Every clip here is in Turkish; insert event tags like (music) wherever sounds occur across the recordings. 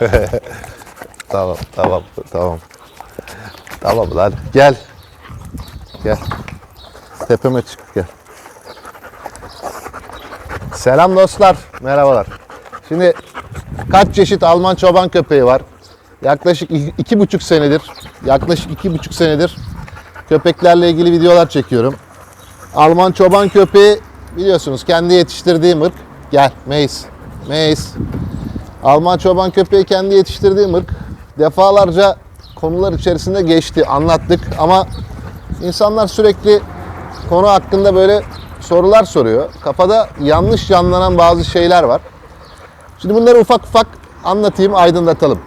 (laughs) tamam, tamam, tamam. Tamam lan gel. Gel. Tepeme çık gel. Selam dostlar. Merhabalar. Şimdi kaç çeşit Alman çoban köpeği var? Yaklaşık iki, buçuk senedir, yaklaşık iki buçuk senedir köpeklerle ilgili videolar çekiyorum. Alman çoban köpeği biliyorsunuz kendi yetiştirdiğim ırk. Gel Mace. Mace. Alman çoban köpeği kendi yetiştirdiğim ırk. Defalarca konular içerisinde geçti, anlattık ama insanlar sürekli konu hakkında böyle sorular soruyor. Kafada yanlış canlanan bazı şeyler var. Şimdi bunları ufak ufak anlatayım, aydınlatalım.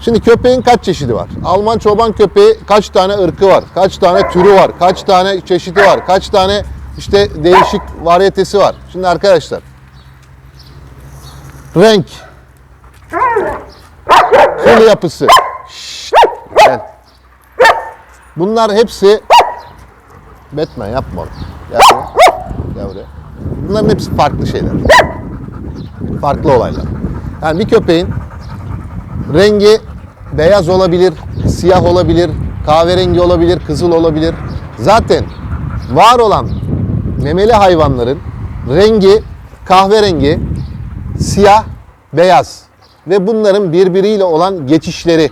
Şimdi köpeğin kaç çeşidi var? Alman çoban köpeği kaç tane ırkı var? Kaç tane türü var? Kaç tane çeşidi var? Kaç tane işte değişik varyetesi var? Şimdi arkadaşlar renk kıl yapısı Şşt, gel. bunlar hepsi Batman yapma onu. Gel buraya. Gel buraya. Bunların hepsi farklı şeyler. Farklı olaylar. Yani bir köpeğin rengi beyaz olabilir, siyah olabilir, kahverengi olabilir, kızıl olabilir. Zaten var olan memeli hayvanların rengi kahverengi, siyah, beyaz ve bunların birbiriyle olan geçişleri.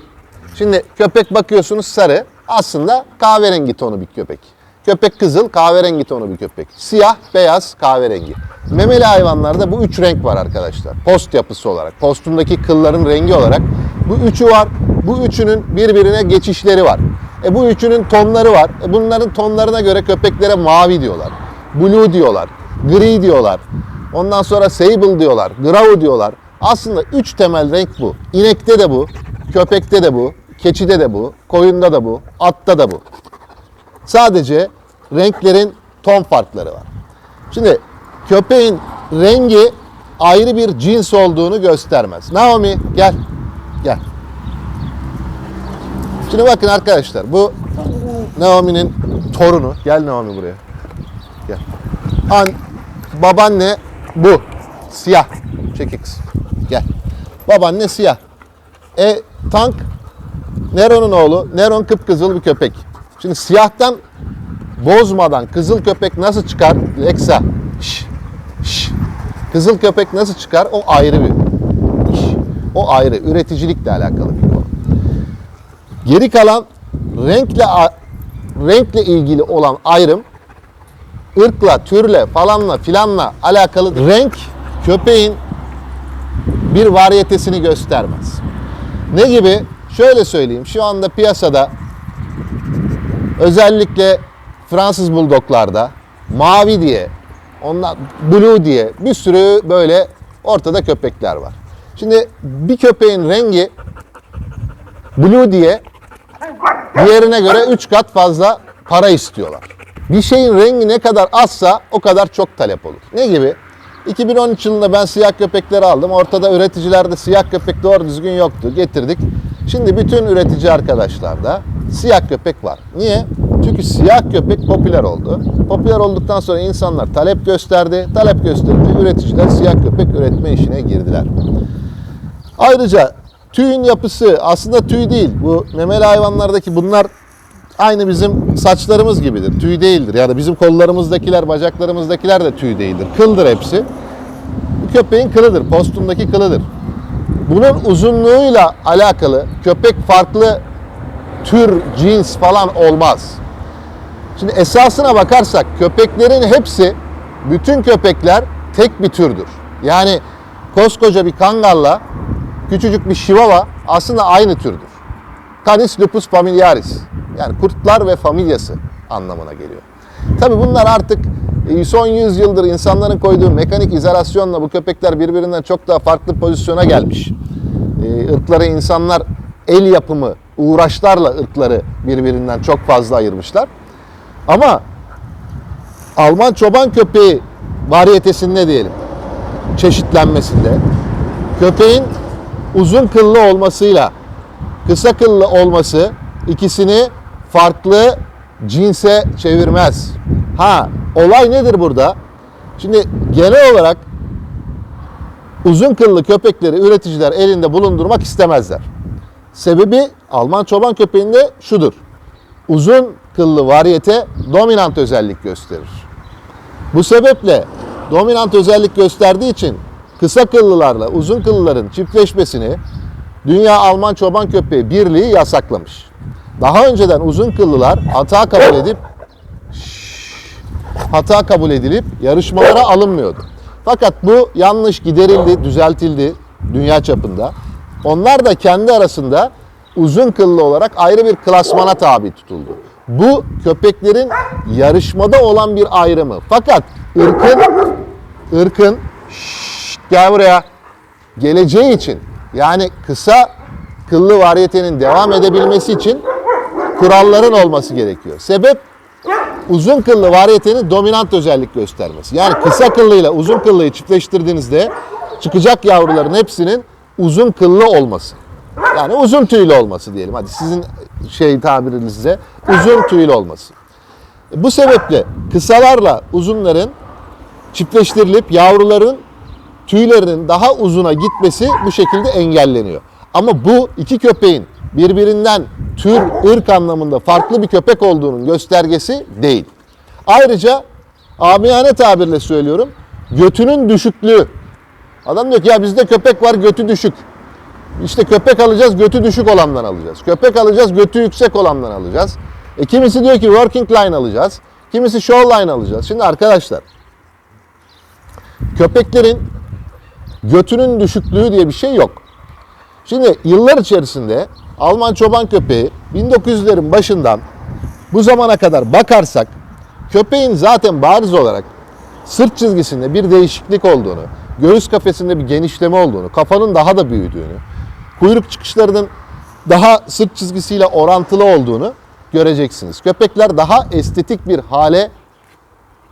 Şimdi köpek bakıyorsunuz sarı, aslında kahverengi tonu bir köpek. Köpek kızıl, kahverengi tonu bir köpek. Siyah, beyaz, kahverengi. Memeli hayvanlarda bu üç renk var arkadaşlar. Post yapısı olarak, postundaki kılların rengi olarak bu üçü var. Bu üçünün birbirine geçişleri var. E bu üçünün tonları var. E bunların tonlarına göre köpeklere mavi diyorlar. Blue diyorlar. Gri diyorlar. Ondan sonra sable diyorlar. Grau diyorlar. Aslında üç temel renk bu. İnekte de bu, köpekte de bu, keçide de bu, koyunda da bu, atta da bu. Sadece renklerin ton farkları var. Şimdi köpeğin rengi ayrı bir cins olduğunu göstermez. Naomi gel. Gel. Şimdi bakın arkadaşlar bu Naomi'nin torunu. Gel Naomi buraya. Gel. An babaanne bu. Siyah. Çekil kız. Gel. Babaanne siyah. E Tank Nero'nun oğlu. Neron kıpkızıl bir köpek. Şimdi siyahtan bozmadan kızıl köpek nasıl çıkar? Lexa. Şş, şş. Kızıl köpek nasıl çıkar? O ayrı bir iş. O ayrı. Üreticilikle alakalı bir konu. Geri kalan renkle renkle ilgili olan ayrım ırkla, türle, falanla, filanla alakalı renk köpeğin bir varyetesini göstermez. Ne gibi? Şöyle söyleyeyim. Şu anda piyasada özellikle Fransız buldoklarda mavi diye, onlar blue diye bir sürü böyle ortada köpekler var. Şimdi bir köpeğin rengi blue diye diğerine göre 3 kat fazla para istiyorlar. Bir şeyin rengi ne kadar azsa o kadar çok talep olur. Ne gibi? 2013 yılında ben siyah köpekleri aldım. Ortada üreticilerde siyah köpek doğru düzgün yoktu. Getirdik. Şimdi bütün üretici arkadaşlarda siyah köpek var. Niye? Çünkü siyah köpek popüler oldu. Popüler olduktan sonra insanlar talep gösterdi. Talep gösterince üreticiler siyah köpek üretme işine girdiler. Ayrıca tüyün yapısı aslında tüy değil. Bu memeli hayvanlardaki bunlar aynı bizim saçlarımız gibidir. Tüy değildir. Yani bizim kollarımızdakiler, bacaklarımızdakiler de tüy değildir. Kıldır hepsi. Bu köpeğin kılıdır. Postundaki kılıdır. Bunun uzunluğuyla alakalı köpek farklı tür, cins falan olmaz. Şimdi esasına bakarsak köpeklerin hepsi, bütün köpekler tek bir türdür. Yani koskoca bir kangalla küçücük bir şivava aslında aynı türdür. Canis lupus familiaris. Yani kurtlar ve familyası anlamına geliyor. Tabi bunlar artık e, son 100 yıldır insanların koyduğu mekanik izolasyonla bu köpekler birbirinden çok daha farklı pozisyona gelmiş. E, ırkları insanlar el yapımı uğraşlarla ırkları birbirinden çok fazla ayırmışlar. Ama Alman çoban köpeği varyetesinde diyelim çeşitlenmesinde köpeğin uzun kıllı olmasıyla kısa kıllı olması ikisini farklı cinse çevirmez. Ha olay nedir burada? Şimdi genel olarak uzun kıllı köpekleri üreticiler elinde bulundurmak istemezler. Sebebi Alman çoban köpeğinde şudur. Uzun kıllı varyete dominant özellik gösterir. Bu sebeple dominant özellik gösterdiği için kısa kıllılarla uzun kıllıların çiftleşmesini Dünya Alman Çoban Köpeği Birliği yasaklamış. Daha önceden uzun kıllılar hata kabul edip hata kabul edilip yarışmalara alınmıyordu. Fakat bu yanlış giderildi, düzeltildi dünya çapında. Onlar da kendi arasında uzun kıllı olarak ayrı bir klasmana tabi tutuldu. Bu köpeklerin yarışmada olan bir ayrımı. Fakat ırkın ırkın şşt, gel buraya geleceği için yani kısa kıllı varyetenin devam edebilmesi için kuralların olması gerekiyor. Sebep uzun kıllı varyetenin dominant özellik göstermesi. Yani kısa kıllıyla uzun kıllıyı çiftleştirdiğinizde çıkacak yavruların hepsinin uzun kıllı olması. Yani uzun tüylü olması diyelim. Hadi sizin şey tabirinizle uzun tüylü olması. Bu sebeple kısalarla uzunların çiftleştirilip yavruların tüylerinin daha uzuna gitmesi bu şekilde engelleniyor. Ama bu iki köpeğin birbirinden tür, ırk anlamında farklı bir köpek olduğunun göstergesi değil. Ayrıca amiyane tabirle söylüyorum, götünün düşüklüğü. Adam diyor ki ya bizde köpek var götü düşük. İşte köpek alacağız götü düşük olandan alacağız. Köpek alacağız götü yüksek olandan alacağız. E kimisi diyor ki working line alacağız. Kimisi show line alacağız. Şimdi arkadaşlar köpeklerin götünün düşüklüğü diye bir şey yok. Şimdi yıllar içerisinde Alman çoban köpeği 1900'lerin başından bu zamana kadar bakarsak köpeğin zaten bariz olarak sırt çizgisinde bir değişiklik olduğunu, göğüs kafesinde bir genişleme olduğunu, kafanın daha da büyüdüğünü, kuyruk çıkışlarının daha sırt çizgisiyle orantılı olduğunu göreceksiniz. Köpekler daha estetik bir hale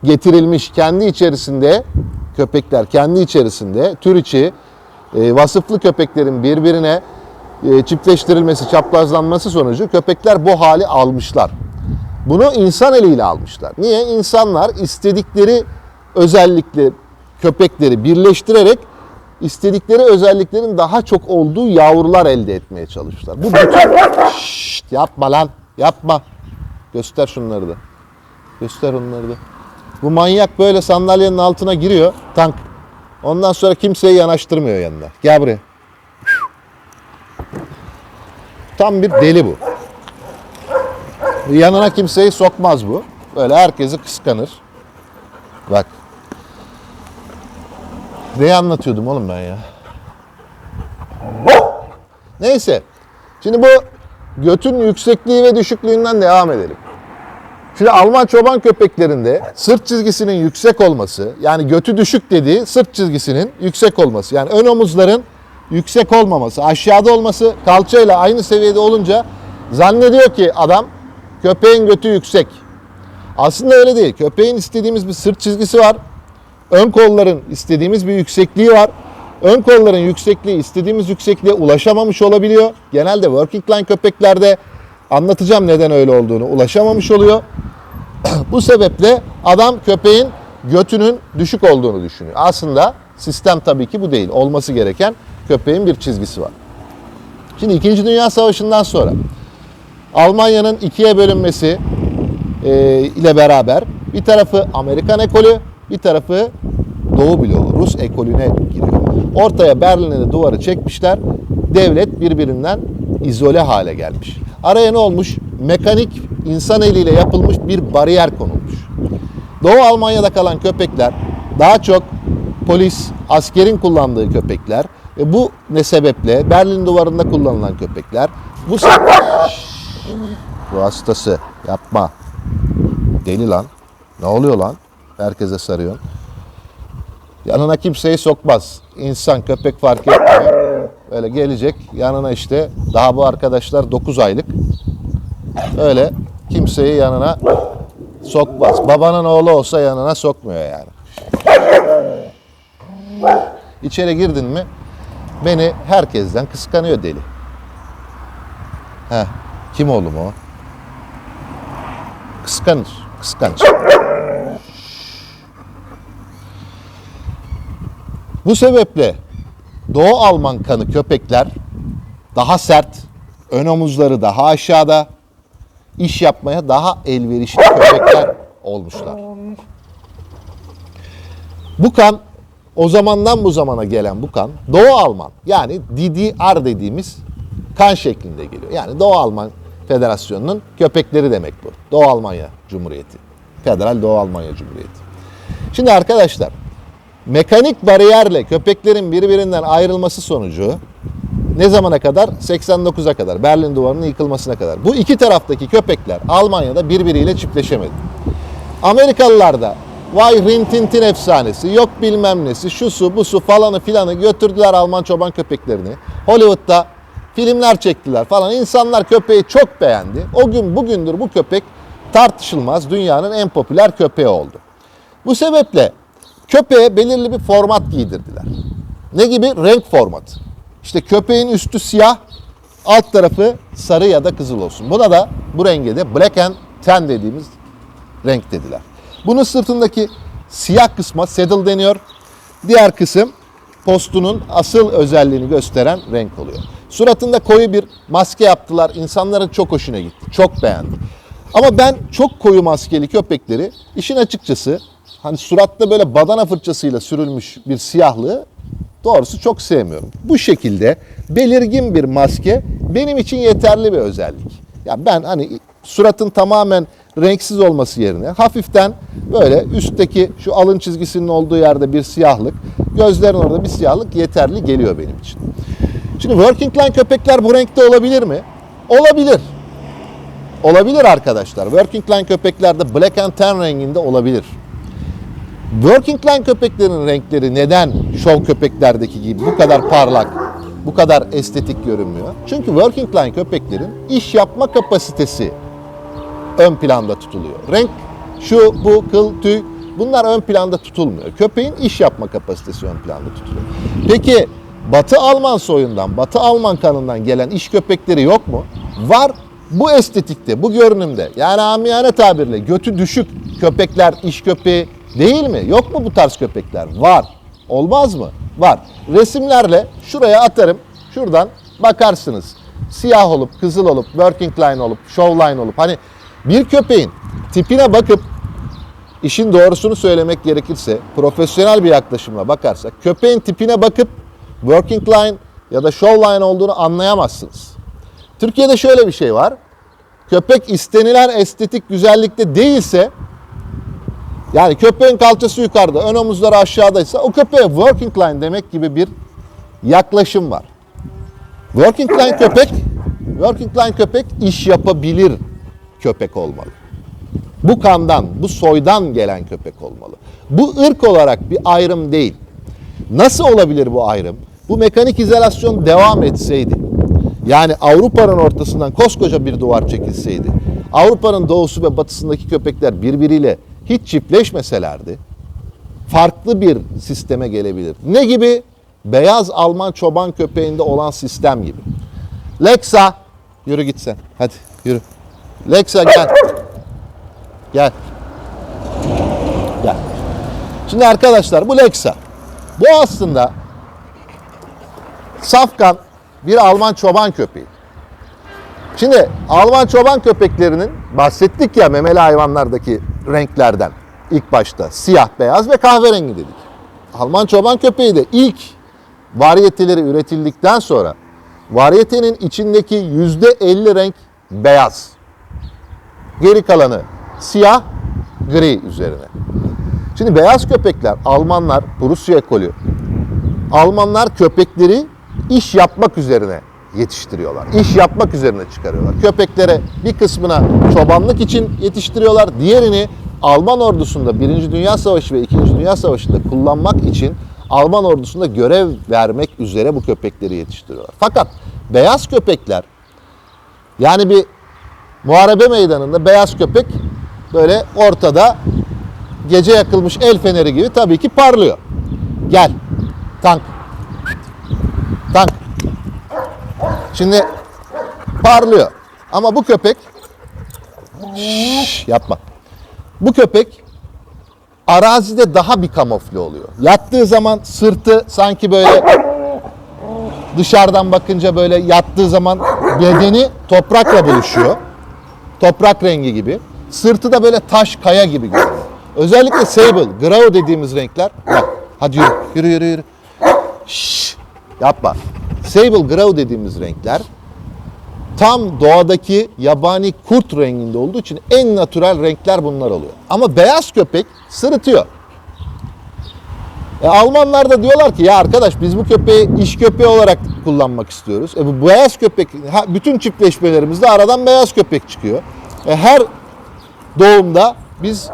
getirilmiş kendi içerisinde köpekler kendi içerisinde tür içi e, vasıflı köpeklerin birbirine e, çiftleştirilmesi, çaprazlanması sonucu köpekler bu hali almışlar. Bunu insan eliyle almışlar. Niye? İnsanlar istedikleri özellikle köpekleri birleştirerek istedikleri özelliklerin daha çok olduğu yavrular elde etmeye çalışmışlar. Bu bütün... Şşt, yapma lan, yapma. Göster şunları da. Göster onları da. Bu manyak böyle sandalyenin altına giriyor, tank. Ondan sonra kimseyi yanaştırmıyor yanına. Gel buraya. Tam bir deli bu. Yanına kimseyi sokmaz bu. Böyle herkesi kıskanır. Bak. Neyi anlatıyordum oğlum ben ya? Neyse. Şimdi bu götün yüksekliği ve düşüklüğünden devam edelim. Şimdi Alman çoban köpeklerinde sırt çizgisinin yüksek olması, yani götü düşük dediği sırt çizgisinin yüksek olması. Yani ön omuzların yüksek olmaması, aşağıda olması kalçayla aynı seviyede olunca zannediyor ki adam köpeğin götü yüksek. Aslında öyle değil. Köpeğin istediğimiz bir sırt çizgisi var. Ön kolların istediğimiz bir yüksekliği var. Ön kolların yüksekliği istediğimiz yüksekliğe ulaşamamış olabiliyor. Genelde working line köpeklerde anlatacağım neden öyle olduğunu ulaşamamış oluyor. (clears throat) Bu sebeple adam köpeğin götünün düşük olduğunu düşünüyor. Aslında sistem tabii ki bu değil. Olması gereken köpeğin bir çizgisi var. Şimdi 2. Dünya Savaşı'ndan sonra Almanya'nın ikiye bölünmesi e, ile beraber bir tarafı Amerikan ekolü, bir tarafı Doğu bloğu, Rus ekolüne giriyor. Ortaya Berlin'e duvarı çekmişler. Devlet birbirinden izole hale gelmiş. Araya ne olmuş? Mekanik insan eliyle yapılmış bir bariyer konulmuş. Doğu Almanya'da kalan köpekler daha çok polis, askerin kullandığı köpekler ve bu ne sebeple Berlin duvarında kullanılan köpekler bu bu hastası yapma. Deli lan. Ne oluyor lan? Herkese sarıyorsun. Yanına kimseyi sokmaz. İnsan, köpek fark etmiyor. Böyle gelecek yanına işte daha bu arkadaşlar 9 aylık. Öyle kimseyi yanına sokmaz. Babanın oğlu olsa yanına sokmuyor yani. İçeri girdin mi beni herkesten kıskanıyor deli. Heh, kim oğlum o? Kıskanır, kıskanç. Bu sebeple Doğu Alman kanı köpekler daha sert, ön omuzları daha aşağıda, iş yapmaya daha elverişli köpekler olmuşlar. Bu kan o zamandan bu zamana gelen bu kan Doğu Alman yani DDR dediğimiz kan şeklinde geliyor. Yani Doğu Alman Federasyonu'nun köpekleri demek bu. Doğu Almanya Cumhuriyeti. Federal Doğu Almanya Cumhuriyeti. Şimdi arkadaşlar mekanik bariyerle köpeklerin birbirinden ayrılması sonucu ne zamana kadar? 89'a kadar. Berlin Duvarı'nın yıkılmasına kadar. Bu iki taraftaki köpekler Almanya'da birbiriyle çiftleşemedi. Amerikalılar da vay rintintin efsanesi, yok bilmem nesi, şu su, bu su falanı filanı götürdüler Alman çoban köpeklerini. Hollywood'da filmler çektiler falan. İnsanlar köpeği çok beğendi. O gün bugündür bu köpek tartışılmaz dünyanın en popüler köpeği oldu. Bu sebeple köpeğe belirli bir format giydirdiler. Ne gibi? Renk formatı. İşte köpeğin üstü siyah, alt tarafı sarı ya da kızıl olsun. Buna da bu renge de black and tan dediğimiz renk dediler. Bunun sırtındaki siyah kısma saddle deniyor. Diğer kısım postunun asıl özelliğini gösteren renk oluyor. Suratında koyu bir maske yaptılar. İnsanların çok hoşuna gitti. Çok beğendi. Ama ben çok koyu maskeli köpekleri işin açıkçası hani suratta böyle badana fırçasıyla sürülmüş bir siyahlığı doğrusu çok sevmiyorum. Bu şekilde belirgin bir maske benim için yeterli bir özellik. Ya ben hani suratın tamamen renksiz olması yerine hafiften böyle üstteki şu alın çizgisinin olduğu yerde bir siyahlık, gözlerin orada bir siyahlık yeterli geliyor benim için. Şimdi working line köpekler bu renkte olabilir mi? Olabilir. Olabilir arkadaşlar. Working line köpeklerde black and tan renginde olabilir. Working line köpeklerin renkleri neden şov köpeklerdeki gibi bu kadar parlak, bu kadar estetik görünmüyor? Çünkü working line köpeklerin iş yapma kapasitesi ön planda tutuluyor. Renk, şu, bu, kıl, tüy bunlar ön planda tutulmuyor. Köpeğin iş yapma kapasitesi ön planda tutuluyor. Peki Batı Alman soyundan, Batı Alman kanından gelen iş köpekleri yok mu? Var. Bu estetikte, bu görünümde yani amiyane tabirle götü düşük köpekler iş köpeği değil mi? Yok mu bu tarz köpekler? Var. Olmaz mı? Var. Resimlerle şuraya atarım. Şuradan bakarsınız. Siyah olup, kızıl olup, working line olup, show line olup hani bir köpeğin tipine bakıp işin doğrusunu söylemek gerekirse profesyonel bir yaklaşımla bakarsak köpeğin tipine bakıp working line ya da show line olduğunu anlayamazsınız. Türkiye'de şöyle bir şey var. Köpek istenilen estetik güzellikte değilse yani köpeğin kalçası yukarıda, ön omuzları aşağıdaysa o köpeğe working line demek gibi bir yaklaşım var. Working line köpek, working line köpek iş yapabilir köpek olmalı. Bu kandan, bu soydan gelen köpek olmalı. Bu ırk olarak bir ayrım değil. Nasıl olabilir bu ayrım? Bu mekanik izolasyon devam etseydi, yani Avrupa'nın ortasından koskoca bir duvar çekilseydi, Avrupa'nın doğusu ve batısındaki köpekler birbiriyle hiç çiftleşmeselerdi, farklı bir sisteme gelebilir. Ne gibi? Beyaz Alman çoban köpeğinde olan sistem gibi. Lexa, yürü git sen. Hadi yürü. Lexa gel. Gel. Gel. Şimdi arkadaşlar bu Lexa. Bu aslında safkan bir Alman çoban köpeği. Şimdi Alman çoban köpeklerinin bahsettik ya memeli hayvanlardaki renklerden ilk başta siyah, beyaz ve kahverengi dedik. Alman çoban köpeği de ilk varyeteleri üretildikten sonra varyetenin içindeki yüzde 50 renk beyaz. Geri kalanı siyah, gri üzerine. Şimdi beyaz köpekler Almanlar, Prusya ekolü Almanlar köpekleri iş yapmak üzerine yetiştiriyorlar. İş yapmak üzerine çıkarıyorlar. Köpeklere bir kısmına çobanlık için yetiştiriyorlar. Diğerini Alman ordusunda 1. Dünya Savaşı ve 2. Dünya Savaşı'nda kullanmak için Alman ordusunda görev vermek üzere bu köpekleri yetiştiriyorlar. Fakat beyaz köpekler yani bir muharebe meydanında beyaz köpek böyle ortada gece yakılmış el feneri gibi tabii ki parlıyor. Gel. Tank. Tank. Şimdi parlıyor. Ama bu köpek Şşş, yapma. Bu köpek arazide daha bir kamufle oluyor. Yattığı zaman sırtı sanki böyle dışarıdan bakınca böyle yattığı zaman bedeni toprakla buluşuyor. Toprak rengi gibi. Sırtı da böyle taş kaya gibi görünüyor. Özellikle sable, grau dediğimiz renkler. Bak hadi yürü yürü yürü yürü. Şşş, yapma. Sable, grau dediğimiz renkler tam doğadaki yabani kurt renginde olduğu için en natürel renkler bunlar oluyor. Ama beyaz köpek sırıtıyor. E, Almanlar da diyorlar ki ya arkadaş biz bu köpeği iş köpeği olarak kullanmak istiyoruz. E, bu beyaz köpek ha, bütün çiftleşmelerimizde aradan beyaz köpek çıkıyor. E, her doğumda biz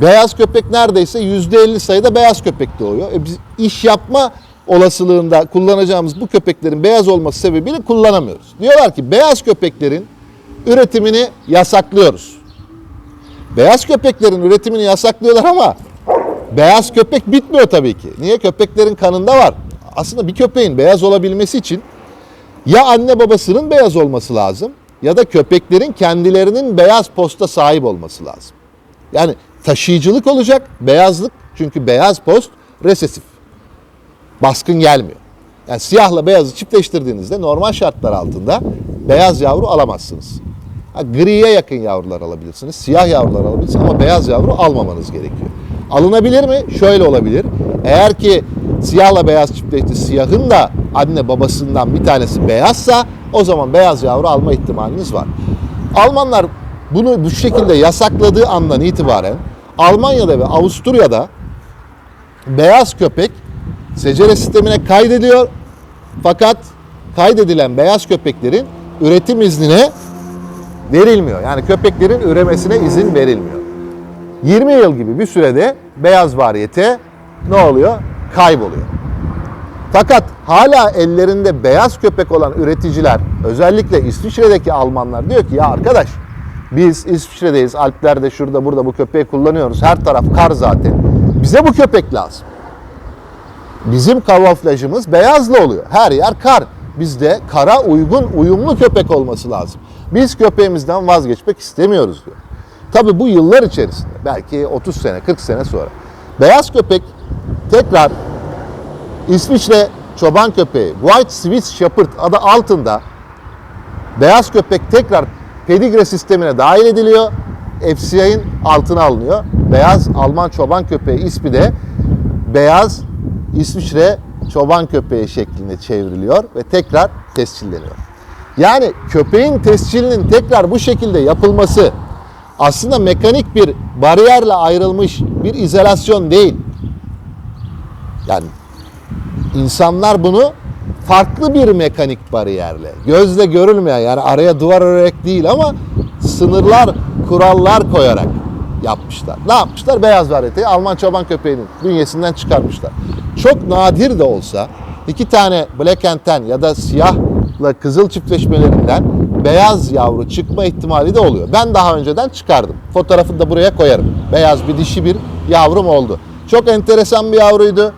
beyaz köpek neredeyse yüzde 50 sayıda beyaz köpek doğuyor. E, biz iş yapma olasılığında kullanacağımız bu köpeklerin beyaz olması sebebiyle kullanamıyoruz. Diyorlar ki beyaz köpeklerin üretimini yasaklıyoruz. Beyaz köpeklerin üretimini yasaklıyorlar ama beyaz köpek bitmiyor tabii ki. Niye? Köpeklerin kanında var. Aslında bir köpeğin beyaz olabilmesi için ya anne babasının beyaz olması lazım ya da köpeklerin kendilerinin beyaz posta sahip olması lazım. Yani taşıyıcılık olacak, beyazlık çünkü beyaz post resesif. Baskın gelmiyor. Yani siyahla beyazı çiftleştirdiğinizde normal şartlar altında beyaz yavru alamazsınız. Ha, griye yakın yavrular alabilirsiniz, siyah yavrular alabilirsiniz ama beyaz yavru almamanız gerekiyor. Alınabilir mi? Şöyle olabilir. Eğer ki siyahla beyaz çiftleşti, siyahın da anne babasından bir tanesi beyazsa o zaman beyaz yavru alma ihtimaliniz var. Almanlar bunu bu şekilde yasakladığı andan itibaren Almanya'da ve Avusturya'da beyaz köpek secere sistemine kaydediyor. Fakat kaydedilen beyaz köpeklerin üretim iznine verilmiyor. Yani köpeklerin üremesine izin verilmiyor. 20 yıl gibi bir sürede beyaz variyete ne oluyor? Kayboluyor. Fakat hala ellerinde beyaz köpek olan üreticiler, özellikle İsviçre'deki Almanlar diyor ki ya arkadaş biz İsviçre'deyiz, Alplerde şurada burada bu köpeği kullanıyoruz. Her taraf kar zaten. Bize bu köpek lazım. Bizim kamuflajımız beyazlı oluyor. Her yer kar. Bizde kara uygun, uyumlu köpek olması lazım. Biz köpeğimizden vazgeçmek istemiyoruz diyor. Tabii bu yıllar içerisinde, belki 30 sene, 40 sene sonra beyaz köpek tekrar İsviçre çoban köpeği White Swiss Shepherd adı altında beyaz köpek tekrar pedigre sistemine dahil ediliyor. FCI'nin altına alınıyor. Beyaz Alman çoban köpeği ismi de beyaz İsviçre çoban köpeği şeklinde çevriliyor ve tekrar tescilleniyor. Yani köpeğin tescilinin tekrar bu şekilde yapılması aslında mekanik bir bariyerle ayrılmış bir izolasyon değil. Yani insanlar bunu farklı bir mekanik bariyerle, gözle görülmeyen yani araya duvar örerek değil ama sınırlar, kurallar koyarak yapmışlar. Ne yapmışlar? Beyaz varyeteyi Alman çoban köpeğinin bünyesinden çıkarmışlar. Çok nadir de olsa iki tane Black and ya da siyahla kızıl çiftleşmelerinden beyaz yavru çıkma ihtimali de oluyor. Ben daha önceden çıkardım. Fotoğrafını da buraya koyarım. Beyaz bir dişi bir yavrum oldu. Çok enteresan bir yavruydu.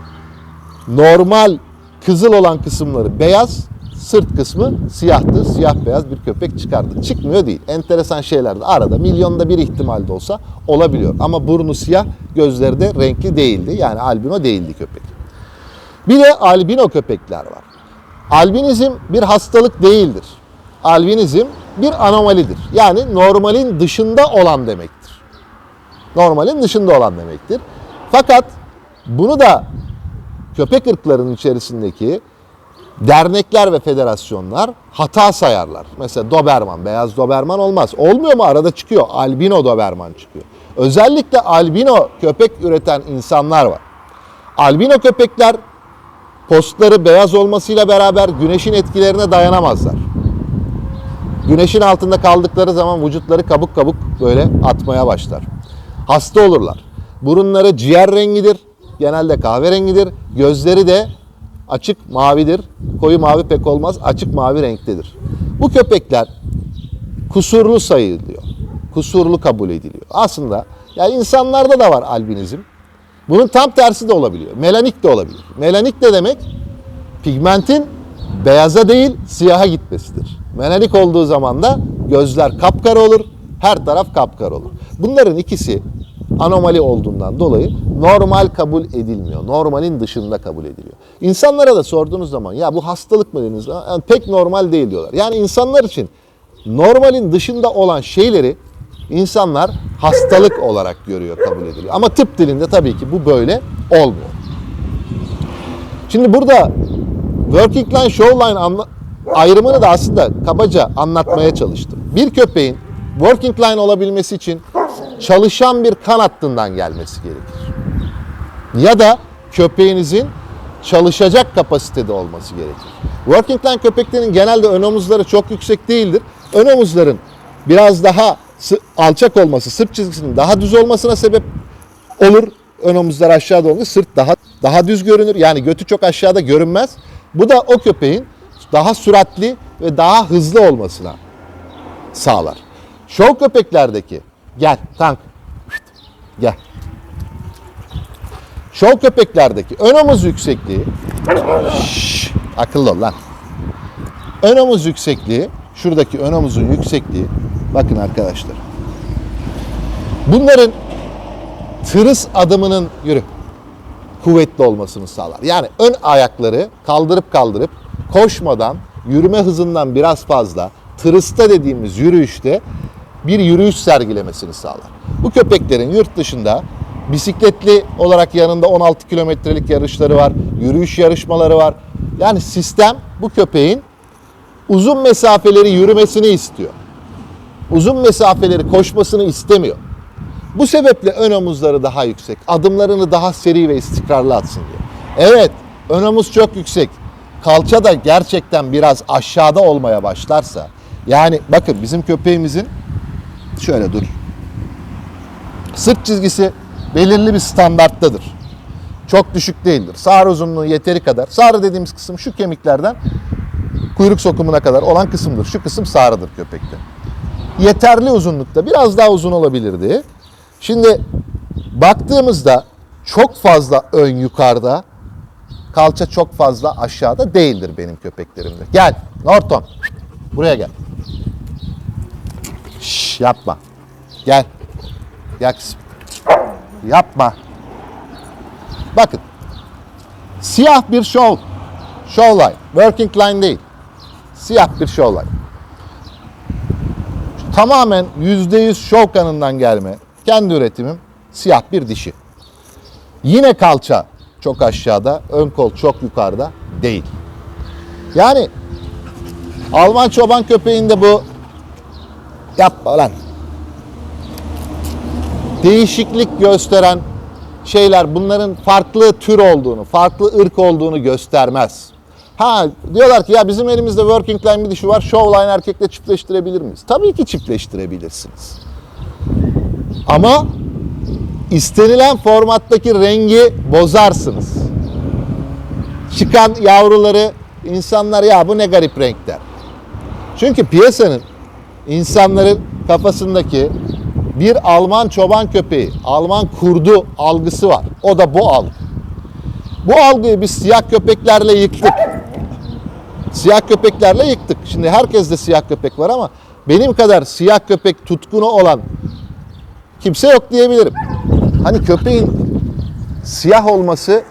Normal kızıl olan kısımları beyaz, sırt kısmı siyahtı. Siyah beyaz bir köpek çıkardı. Çıkmıyor değil. Enteresan şeyler de arada milyonda bir ihtimal de olsa olabiliyor. Ama burnu siyah, gözleri de renkli değildi. Yani albino değildi köpek. Bir de albino köpekler var. Albinizm bir hastalık değildir. Albinizm bir anomalidir. Yani normalin dışında olan demektir. Normalin dışında olan demektir. Fakat bunu da köpek ırklarının içerisindeki dernekler ve federasyonlar hata sayarlar. Mesela Doberman, beyaz Doberman olmaz. Olmuyor mu? Arada çıkıyor. Albino Doberman çıkıyor. Özellikle albino köpek üreten insanlar var. Albino köpekler postları beyaz olmasıyla beraber güneşin etkilerine dayanamazlar. Güneşin altında kaldıkları zaman vücutları kabuk kabuk böyle atmaya başlar. Hasta olurlar. Burunları ciğer rengidir. Genelde kahverengidir. Gözleri de açık mavidir. Koyu mavi pek olmaz. Açık mavi renktedir. Bu köpekler kusurlu sayılıyor. Kusurlu kabul ediliyor. Aslında yani insanlarda da var albinizm. Bunun tam tersi de olabiliyor. Melanik de olabilir. Melanik ne demek? Pigmentin beyaza değil siyaha gitmesidir. Melanik olduğu zaman da gözler kapkara olur, her taraf kapkara olur. Bunların ikisi anomali olduğundan dolayı normal kabul edilmiyor. Normalin dışında kabul ediliyor. İnsanlara da sorduğunuz zaman ya bu hastalık mı dediniz? Yani pek normal değil diyorlar. Yani insanlar için normalin dışında olan şeyleri insanlar hastalık olarak görüyor, kabul ediliyor. Ama tıp dilinde tabii ki bu böyle olmuyor. Şimdi burada working line, show line ayrımını da aslında kabaca anlatmaya çalıştım. Bir köpeğin working line olabilmesi için çalışan bir kan hattından gelmesi gerekir. Ya da köpeğinizin çalışacak kapasitede olması gerekir. Working line köpeklerin genelde ön omuzları çok yüksek değildir. Ön omuzların biraz daha alçak olması, sırt çizgisinin daha düz olmasına sebep olur. Ön omuzlar aşağıda olur, sırt daha daha düz görünür. Yani götü çok aşağıda görünmez. Bu da o köpeğin daha süratli ve daha hızlı olmasına sağlar. Şov köpeklerdeki gel tank gel. Şov köpeklerdeki ön omuz yüksekliği Şşş, akıllı ol lan. Ön omuz yüksekliği şuradaki ön omuzun yüksekliği bakın arkadaşlar. Bunların tırıs adımının yürü kuvvetli olmasını sağlar. Yani ön ayakları kaldırıp kaldırıp koşmadan yürüme hızından biraz fazla tırısta dediğimiz yürüyüşte bir yürüyüş sergilemesini sağlar. Bu köpeklerin yurt dışında bisikletli olarak yanında 16 kilometrelik yarışları var, yürüyüş yarışmaları var. Yani sistem bu köpeğin uzun mesafeleri yürümesini istiyor. Uzun mesafeleri koşmasını istemiyor. Bu sebeple ön omuzları daha yüksek. Adımlarını daha seri ve istikrarlı atsın diye. Evet, ön omuz çok yüksek. Kalça da gerçekten biraz aşağıda olmaya başlarsa, yani bakın bizim köpeğimizin şöyle dur. Sırt çizgisi belirli bir standarttadır. Çok düşük değildir. Sağır uzunluğu yeteri kadar. Sağrı dediğimiz kısım şu kemiklerden kuyruk sokumuna kadar olan kısımdır. Şu kısım sağrıdır köpekte. Yeterli uzunlukta biraz daha uzun olabilirdi. Şimdi baktığımızda çok fazla ön yukarıda, kalça çok fazla aşağıda değildir benim köpeklerimde. Gel Norton. Buraya gel. Şş, yapma. Gel. Gel. Yapma. Bakın. Siyah bir show. Show line. Working line değil. Siyah bir show line. Tamamen %100 show kanından gelme. Kendi üretimim. Siyah bir dişi. Yine kalça çok aşağıda, ön kol çok yukarıda değil. Yani Alman çoban köpeğinde bu yapma lan. Değişiklik gösteren şeyler bunların farklı tür olduğunu, farklı ırk olduğunu göstermez. Ha diyorlar ki ya bizim elimizde working line bir dişi var, show line erkekle çiftleştirebilir miyiz? Tabii ki çiftleştirebilirsiniz. Ama istenilen formattaki rengi bozarsınız. Çıkan yavruları insanlar ya bu ne garip renk der. Çünkü piyasanın insanların kafasındaki bir Alman çoban köpeği, Alman kurdu algısı var. O da bu algı. Bu algıyı biz siyah köpeklerle yıktık. Siyah köpeklerle yıktık. Şimdi herkeste siyah köpek var ama benim kadar siyah köpek tutkunu olan kimse yok diyebilirim. Hani köpeğin siyah olması,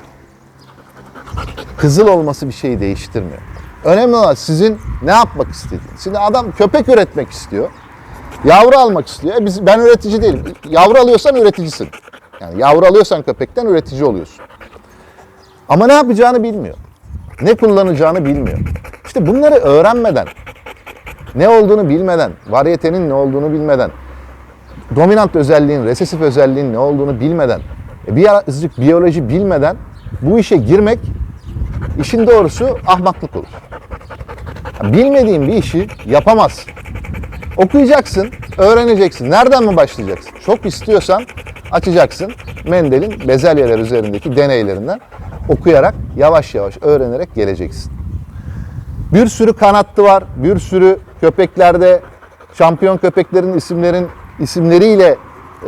kızıl olması bir şeyi değiştirmiyor. Önemli olan sizin ne yapmak istediğiniz. Şimdi adam köpek üretmek istiyor. Yavru almak istiyor. E biz, ben üretici değilim. Yavru alıyorsan üreticisin. Yani yavru alıyorsan köpekten üretici oluyorsun. Ama ne yapacağını bilmiyor. Ne kullanacağını bilmiyor. İşte bunları öğrenmeden, ne olduğunu bilmeden, varyetenin ne olduğunu bilmeden, dominant özelliğin, resesif özelliğin ne olduğunu bilmeden, e, bir azıcık biyoloji bilmeden bu işe girmek işin doğrusu ahmaklık olur. Bilmediğin bir işi yapamazsın. Okuyacaksın, öğreneceksin. Nereden mi başlayacaksın? Çok istiyorsan açacaksın Mendel'in bezelyeler üzerindeki deneylerinden okuyarak yavaş yavaş öğrenerek geleceksin. Bir sürü kanattı var. Bir sürü köpeklerde şampiyon köpeklerin isimlerin isimleriyle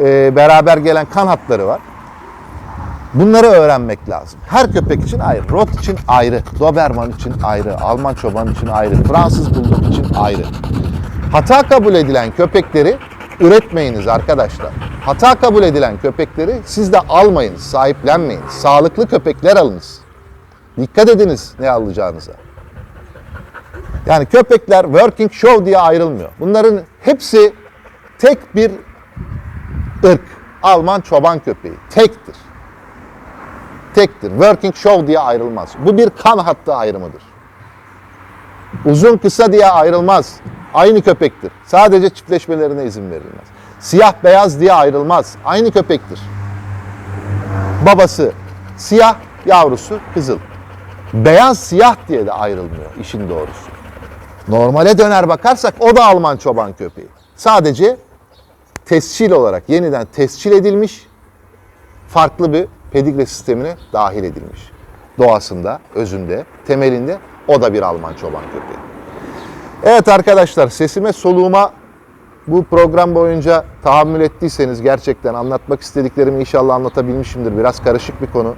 e, beraber gelen kan hatları var. Bunları öğrenmek lazım. Her köpek için ayrı. Rot için ayrı. Doberman için ayrı. Alman çoban için ayrı. Fransız buldog için ayrı. Hata kabul edilen köpekleri üretmeyiniz arkadaşlar. Hata kabul edilen köpekleri siz de almayınız, sahiplenmeyin. Sağlıklı köpekler alınız. Dikkat ediniz ne alacağınıza. Yani köpekler working show diye ayrılmıyor. Bunların hepsi tek bir ırk. Alman çoban köpeği. Tektir. Tektir. Working show diye ayrılmaz. Bu bir kan hattı ayrımıdır. Uzun kısa diye ayrılmaz. Aynı köpektir. Sadece çiftleşmelerine izin verilmez. Siyah beyaz diye ayrılmaz. Aynı köpektir. Babası siyah, yavrusu kızıl. Beyaz siyah diye de ayrılmıyor işin doğrusu. Normale döner bakarsak o da Alman çoban köpeği. Sadece tescil olarak yeniden tescil edilmiş farklı bir pedigre sistemine dahil edilmiş. Doğasında, özünde, temelinde o da bir Alman çoban köpeği. Evet arkadaşlar sesime soluğuma bu program boyunca tahammül ettiyseniz gerçekten anlatmak istediklerimi inşallah anlatabilmişimdir. Biraz karışık bir konu.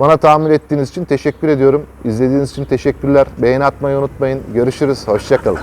Bana tahammül ettiğiniz için teşekkür ediyorum. İzlediğiniz için teşekkürler. Beğeni atmayı unutmayın. Görüşürüz. Hoşçakalın.